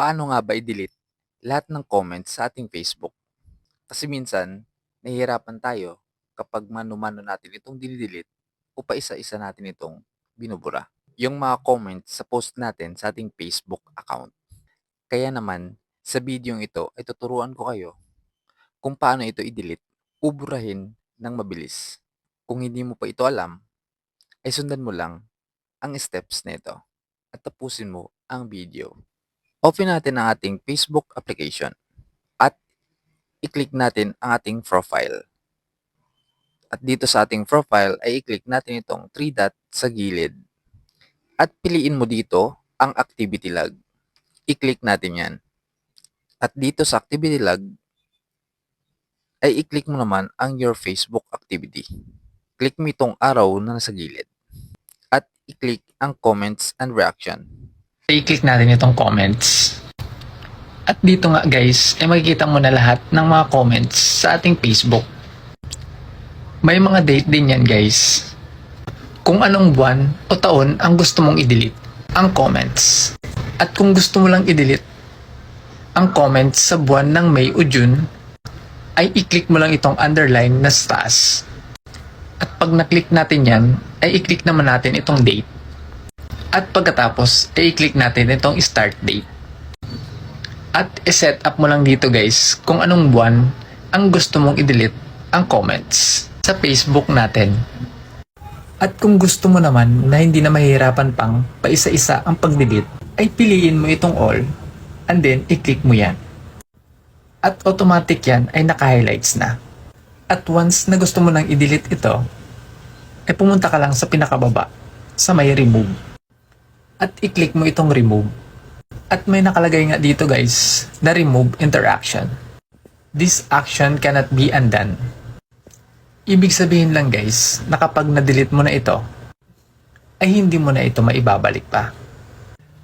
paano nga ba i-delete lahat ng comments sa ating Facebook? Kasi minsan, nahihirapan tayo kapag mano-mano natin itong dinidelete o pa isa-isa natin itong binubura. Yung mga comments sa post natin sa ating Facebook account. Kaya naman, sa video ito ay tuturuan ko kayo kung paano ito i-delete o burahin ng mabilis. Kung hindi mo pa ito alam, ay sundan mo lang ang steps na ito at tapusin mo ang video. Open natin ang ating Facebook application at i-click natin ang ating profile. At dito sa ating profile ay i-click natin itong 3 dot sa gilid. At piliin mo dito ang activity log. I-click natin yan. At dito sa activity log ay i-click mo naman ang your Facebook activity. Click mo itong araw na nasa gilid. At i-click ang comments and reaction. I-click natin itong comments. At dito nga guys, ay makikita mo na lahat ng mga comments sa ating Facebook. May mga date din yan guys. Kung anong buwan o taon ang gusto mong i-delete ang comments. At kung gusto mo lang i-delete ang comments sa buwan ng May o June, ay i-click mo lang itong underline na sa taas. At pag na-click natin yan, ay i-click naman natin itong date. At pagkatapos, i-click natin itong start date. At i-set up mo lang dito guys kung anong buwan ang gusto mong i-delete ang comments sa Facebook natin. At kung gusto mo naman na hindi na mahirapan pang paisa-isa ang pag-delete, ay piliin mo itong all and then i-click mo yan. At automatic yan ay naka-highlights na. At once na gusto mo nang i-delete ito, ay pumunta ka lang sa pinakababa sa may remove at i-click mo itong remove. At may nakalagay nga dito guys, na remove interaction. This action cannot be undone. Ibig sabihin lang guys, na kapag na-delete mo na ito, ay hindi mo na ito maibabalik pa.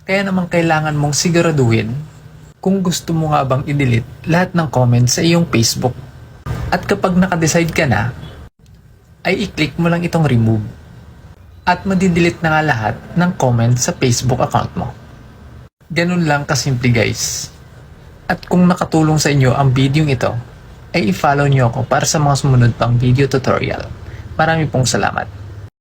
Kaya naman kailangan mong siguraduhin kung gusto mo nga bang i-delete lahat ng comments sa iyong Facebook. At kapag nakadecide ka na, ay i-click mo lang itong remove at madidelete na nga lahat ng comments sa Facebook account mo. Ganun lang kasimple guys. At kung nakatulong sa inyo ang video ito, ay i-follow nyo ako para sa mga sumunod pang video tutorial. Marami pong salamat.